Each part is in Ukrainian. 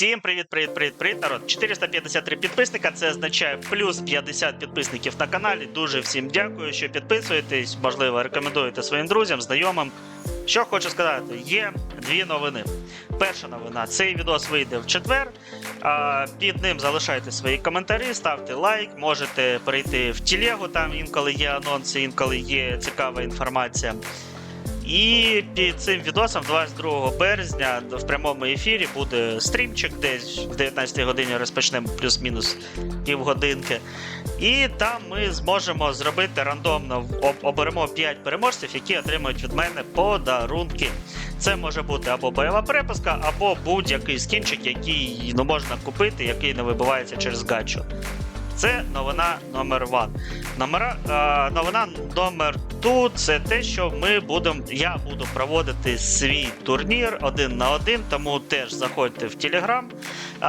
Всім привіт, привіт, привіт, привіт, народ. 453 підписника. Це означає плюс 50 підписників на каналі. Дуже всім дякую, що підписуєтесь. Можливо, рекомендуєте своїм друзям, знайомим. Що хочу сказати, є дві новини. Перша новина: цей відос вийде в четвер. Під ним залишайте свої коментарі, ставте лайк, можете перейти в телегу, там інколи є анонси, інколи є цікава інформація. І під цим відосом 22 березня в прямому ефірі буде стрімчик, десь в 19 годині розпочнемо плюс-мінус півгодинки. І там ми зможемо зробити рандомно оберемо 5 переможців, які отримують від мене подарунки. Це може бути або бойова перепуска, або будь-який скінчик, який ну, можна купити, який не вибивається через гачу. Це новина номер ван. Номера, е, новина номер ту це те, що ми будемо. Я буду проводити свій турнір один на один, тому теж заходьте в Телеграм. Е,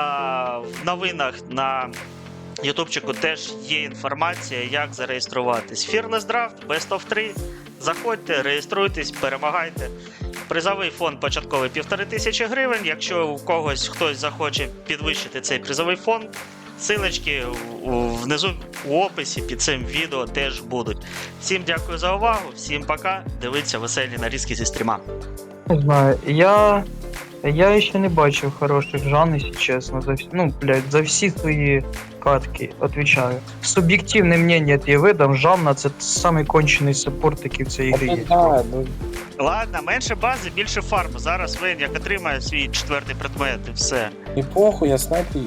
в новинах на Ютубчику теж є інформація, як зареєструватись. Fearless Draft, Best of 3. Заходьте, реєструйтесь, перемагайте. Призовий фонд початковий півтори тисячі гривень. Якщо у когось хтось захоче підвищити цей призовий фонд, Силочки внизу у описі під цим відео теж будуть. Всім дякую за увагу, всім пока. Дивіться веселі нарізки зі стріма. Не знаю, я. Я ще не бачив хороших жан, якщо чесно. За, всі- ну, блядь, за всі свої катки, отвечаю. Суб'єктивне мнення я видам, Жанна це самий кончений саппорт, який в цій грі є. Ладно, менше бази, більше фарму. Зараз він як отримає свій четвертий предмет і все. і похуй, я снайпер.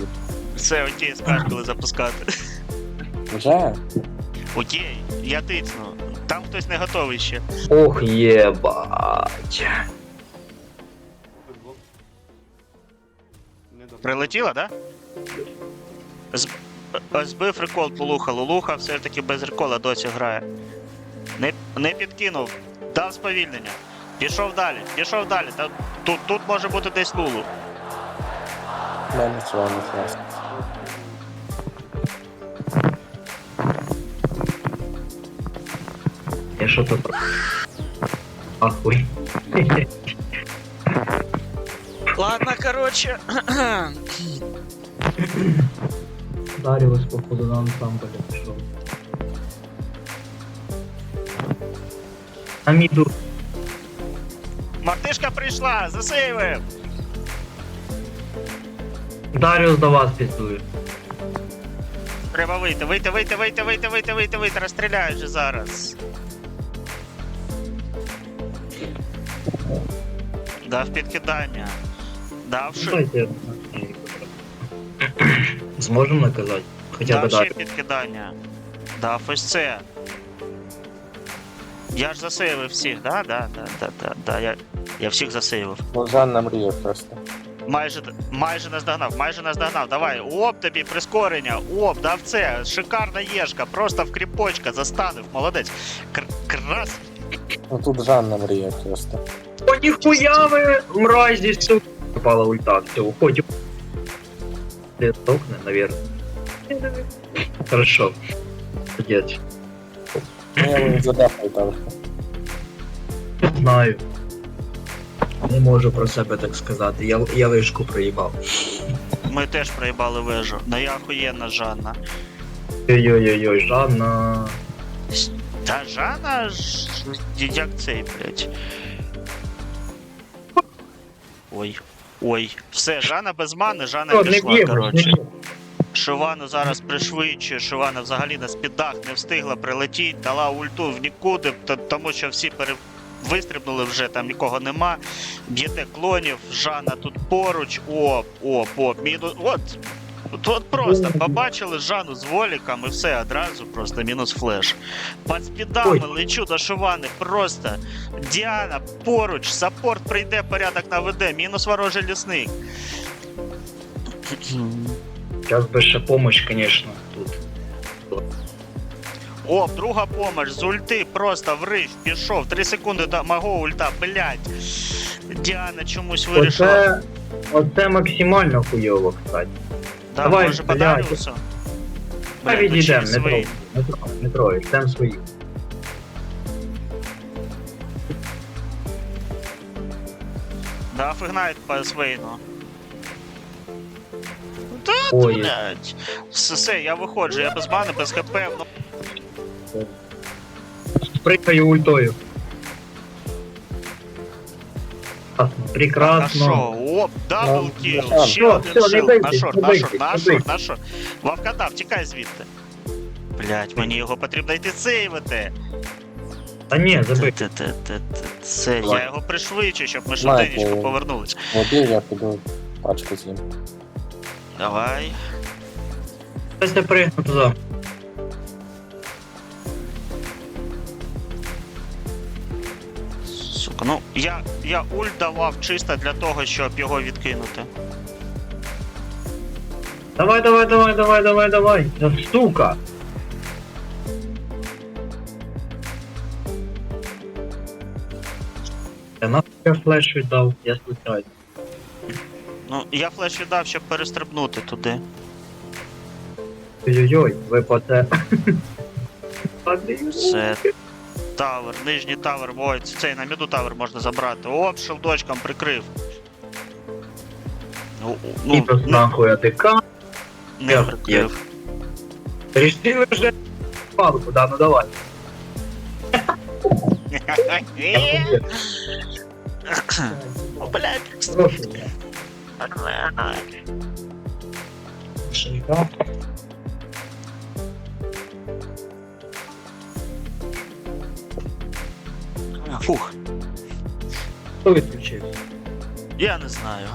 Все окей, скажеш, коли запускати. Вже? Окей, я тицну. Там хтось не готовий ще. Ох, єбать. Прилетіла, да? З... Збив рекол Лулуха. Лулуха все ж таки без рекола досі грає. Не, не підкинув, дав сповільнення. Пішов далі, пішов далі. Та, тут, тут може бути десь Лулу. У мене з вами клас. Я що то про. Ахуй. Ладно, короче. Даріус, походу, нам сам пішов. Аміду. Мартишка прийшла, засейвив. Даріус до вас піздує. Треба вийти, вийти, вийти, вийти, вийти, вийти, вийти, вийти. Розстріляють же зараз. Дав підкидання. Дав ши. Зможемо наказати? Хоча б Дав ще дати. підкидання. Дав ось це. Я ж засейвив всіх, да? Да, да, да, да, да. Я, я всіх засейвив. Ну, Жанна мріє просто. Майже, майже наздогнав, майже наздогнав. Давай, оп, тобі прискорення, оп, дав це. Шикарна єшка, просто в кріпочка застанив, молодець. Кр- крас. Ну тут Жанна мріє просто. О, ніхуя ви, мразі, сука. Попала ульта, все, уходим. Ты стукне, наверное. Хорошо. Молодець. Ну, я не задахаю там. Знаю. Не можу про себе так сказати. Я, я вишку проїбав. Ми теж проїбали вежу. Ну я охуєнна Жанна. Ой-ой-ой, Жанна. Та Жанна ж як цей, блядь. Ой. Ой. Все, Жанна без мани, Жанна О, пішла, коротше. Шивану зараз пришвидшує, Шивана взагалі на спідах не встигла прилетіти, дала ульту в нікуди, тому що всі пере... вистрибнули вже, там нікого нема. Б'єте клонів, Жанна тут поруч, оп, оп, оп, мінус. От. Тут просто побачили Жанну з воліком і все одразу просто мінус флеш. Під спідами лечу до Шивани, просто Діана поруч, саппорт прийде, порядок наведе, мінус ворожий лісник. Зараз би ще помощь, конечно, тут. О, друга помощь з ульти просто врив, пішов. 3 секунди до мого ульта, блять. Діана чомусь вирішила. Оце, оце максимально хуйово, кстати. Да, давай, може блядь. Даріусу? Та Блядь, відійдемо, не свої. трогай, не трогай, не трогай, йдемо свої. Да, фигнает по Свейну. Ой. блядь. Все, все, я виходжу, я без мани, без хп. Ну, Прикаю ультою. а Прекрасно. що? Оп, дабл кіл. Нашор. Ще Всё, один всё, не шил. бийтесь, Нашор, не нашор, бийтесь, не нашор, бийтесь. нашор. Вовката, втікай звідти. Блять, мені його потрібно йти сейвити. Та ні, забий. Це, я його пришвидшу, щоб ми швиденечко повернулись. Води я піду пачку з'їм. Давай. Ось не пригну туди. Сука, ну я, я ульт давав чисто для того, щоб його відкинути. Давай, давай, давай, давай, давай, давай. Я нахуй я флеш віддав, я случайно. Ну, я флеш віддав, щоб перестрибнути туди. Ой-ой-ой, ви по це. Це тавер, нижній тавер, ой, цей на міду тавер можна забрати. Оп, шелдочком прикрив. Ну, ну, Ібрус не, нахуй, а ти ка. не прикрив. Рішили вже палку, да, ну давай. О, блядь. Прошу. Фух, Хто відключив? я не знаю.